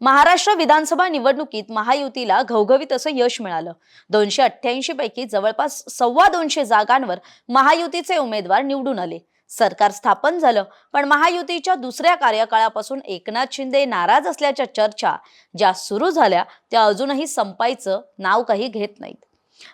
महाराष्ट्र विधानसभा निवडणुकीत महायुतीला घवघवीत असं यश मिळालं. दोनशे अठ्ठ्याऐंशी पैकी जवळपास सव्वा दोनशे जागांवर महायुतीचे उमेदवार निवडून आले. सरकार स्थापन झालं पण महायुतीच्या दुसऱ्या कार्यकाळापासून एकनाथ शिंदे नाराज असल्याच्या चर्चा ज्या सुरू झाल्या त्या अजूनही संपायचं नाव काही घेत नाहीत.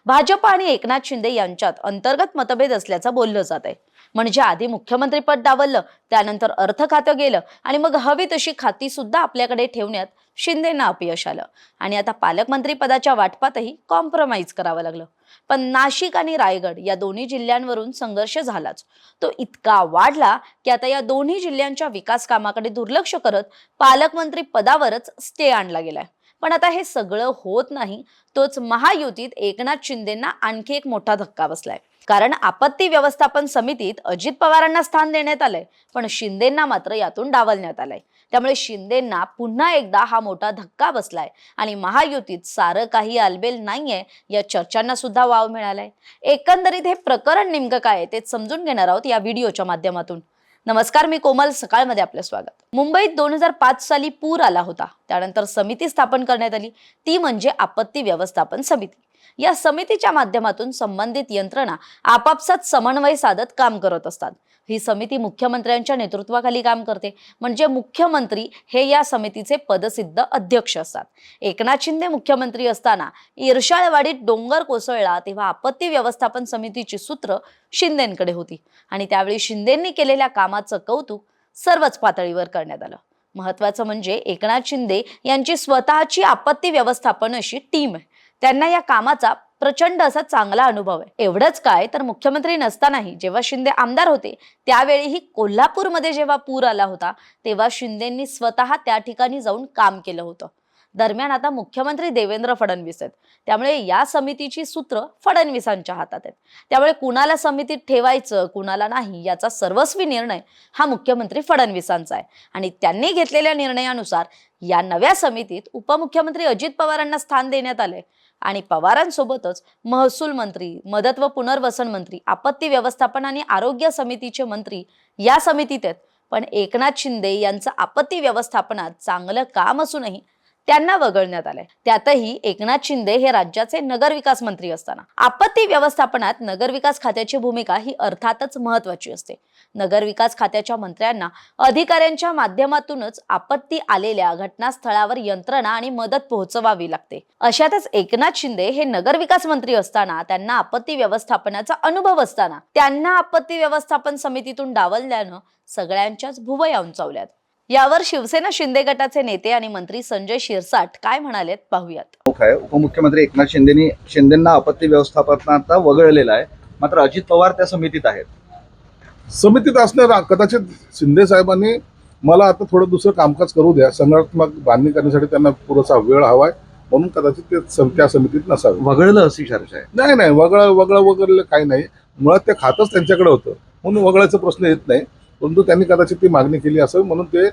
भाजप आणि एकनाथ शिंदे यांच्यात अंतर्गत मतभेद असल्याचं बोललं जात आहे. म्हणजे आधी मुख्यमंत्रीपद डावललं त्यानंतर अर्थ खातं गेलं आणि मग हवी तशी खाती सुद्धा आपल्याकडे ठेवण्यात शिंदेना अपयश आलं. आणि आता पालकमंत्री पदाच्या वाटपातही कॉम्प्रोमाइज करावं लागलं. पण नाशिक आणि रायगड या दोन्ही जिल्ह्यांवरून संघर्ष झालाच. तो इतका वाढला की आता या दोन्ही जिल्ह्यांच्या विकास कामाकडे दुर्लक्ष करत पालकमंत्री पदावरच स्टे आणला गेलाय. पण आता हे सगळं होत नाही तोच महायुतीत एकनाथ शिंदेना आणखी एक मोठा धक्का बसलाय. कारण आपत्ती व्यवस्थापन समितीत अजित पवारांना स्थान देण्यात आलंय पण शिंदेंना मात्र यातून डावलण्यात आलंय. त्यामुळे शिंदेंना पुन्हा एकदा हा मोठा धक्का बसलाय आणि महायुतीत सारं काही आलबेल नाहीये या चर्चांना सुद्धा वाव मिळालाय. एकंदरीत हे प्रकरण नेमकं काय ते समजून घेणार आहोत या व्हिडिओच्या माध्यमातून. नमस्कार मी कोमल. सकाळमध्ये आपलं स्वागत. मुंबईत दोन हजार पाच साली पूर आला होता. त्यानंतर समिती स्थापन करण्यात आली. ती म्हणजे आपत्ती व्यवस्थापन समिती. या समितीच्या माध्यमातून संबंधित यंत्रणा आपापसात समन्वय साधत काम करत असतात. ही समिती मुख्यमंत्र्यांच्या नेतृत्वाखाली काम करते. म्हणजे मुख्यमंत्री हे या समितीचे पदसिद्ध अध्यक्ष असतात. एकनाथ शिंदे मुख्यमंत्री असताना ईर्षाळवाडीत डोंगर कोसळला तेव्हा आपत्ती व्यवस्थापन समितीची सूत्र शिंदेंकडे होती. आणि त्यावेळी शिंदेंनी केलेल्या कामाचं कौतुक सर्वच पातळीवर करण्यात आलं. महत्वाचं म्हणजे एकनाथ शिंदे यांची स्वतःची आपत्ती व्यवस्थापन अशी टीम आहे. त्यांना या कामाचा प्रचंड असा चांगला अनुभव आहे. एवढंच काय तर मुख्यमंत्री नसतानाही जेव्हा शिंदे आमदार होते त्यावेळीही कोल्हापूरमध्ये जेव्हा पूर आला होता तेव्हा शिंदेंनी स्वतः त्या ठिकाणी जाऊन काम केलं होतं. दरम्यान आता मुख्यमंत्री देवेंद्र फडणवीस आहेत. त्यामुळे या समितीची सूत्र फडणवीसांच्या हातात आहेत. त्यामुळे कुणाला समितीत ठेवायचं कुणाला नाही याचा सर्वस्वी निर्णय हा मुख्यमंत्री फडणवीसांचा आहे. आणि त्यांनी घेतलेल्या निर्णयानुसार या नव्या समितीत उपमुख्यमंत्री अजित पवारांना स्थान देण्यात आले आणि पवारांसोबतच महसूल मंत्री मदत व पुनर्वसन मंत्री आपत्ती व्यवस्थापन आणि आरोग्य समितीचे मंत्री या समितीत आहेत. पण एकनाथ शिंदे यांचं आपत्ती व्यवस्थापनात चांगलं काम असूनही त्यांना वगळण्यात आलंय. त्यातही एकनाथ शिंदे हे राज्याचे नगरविकास मंत्री असताना. आपत्ती व्यवस्थापनात नगरविकास खात्याची भूमिका ही अर्थातच महत्वाची असते. नगरविकास खात्याच्या मंत्र्यांना अधिकाऱ्यांच्या माध्यमातूनच आपत्ती आलेल्या घटनास्थळावर यंत्रणा आणि मदत पोहोचवावी लागते. अशातच एकनाथ शिंदे हे नगरविकास मंत्री असताना त्यांना आपत्ती व्यवस्थापनाचा अनुभव असताना त्यांना आपत्ती व्यवस्थापन समितीतून डावलल्यानं सगळ्यांच्याच भुवया उंचावल्यात. यावर शिवसेना शिंदे गटाचे नेते आणि मंत्री संजय शिरसाट काय म्हणालेत पाहूयात. आहे. उपमुख्यमंत्री एकनाथ शिंदेनी शिंदेना आपत्ती व्यवस्थापनाचा वगळलेला आहे. मात्र अजित पवार त्या समितीत आहेत. समितीत असणार कदाचित शिंदे साहेबांनी मला आता थोडं दुसरं कामकाज करू द्या. संघटनात्मक बांधणी करण्यासाठी त्यांना पुरेसा वेळ हवाय म्हणून कदाचित ते सम- त्या समितीत नसावे. वगळलं अशी चर्चा आहे नाही नाही. वगळं वगळं वगळलं काही नाही. मुळात ते खातच त्यांच्याकडे होतं. म्हणून वगळायचा प्रश्न येत नाही. परंतु त्यांनी कदाचित ती मागणी केली असावी म्हणून ते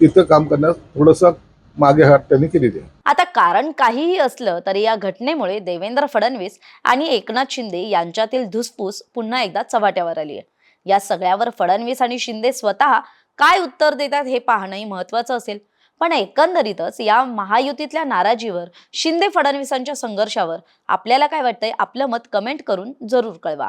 तिथं काम करण्यास थोडंसं मागे हात त्यांनी केलेली आहे. आता कारण काहीही असलं तरी या घटनेमुळे देवेंद्र फडणवीस आणि एकनाथ शिंदे यांच्यातील धुसफूस पुन्हा एकदा चव्हाट्यावर आली आहे या सगळ्यावर फडणवीस आणि शिंदे स्वतः काय उत्तर देतात हे पाहणंही महत्वाचं असेल. पण एकंदरीतच या महायुतीतल्या नाराजीवर शिंदे फडणवीसांच्या संघर्षावर आपल्याला काय वाटतंय? आपलं मत कमेंट करून जरूर कळवा.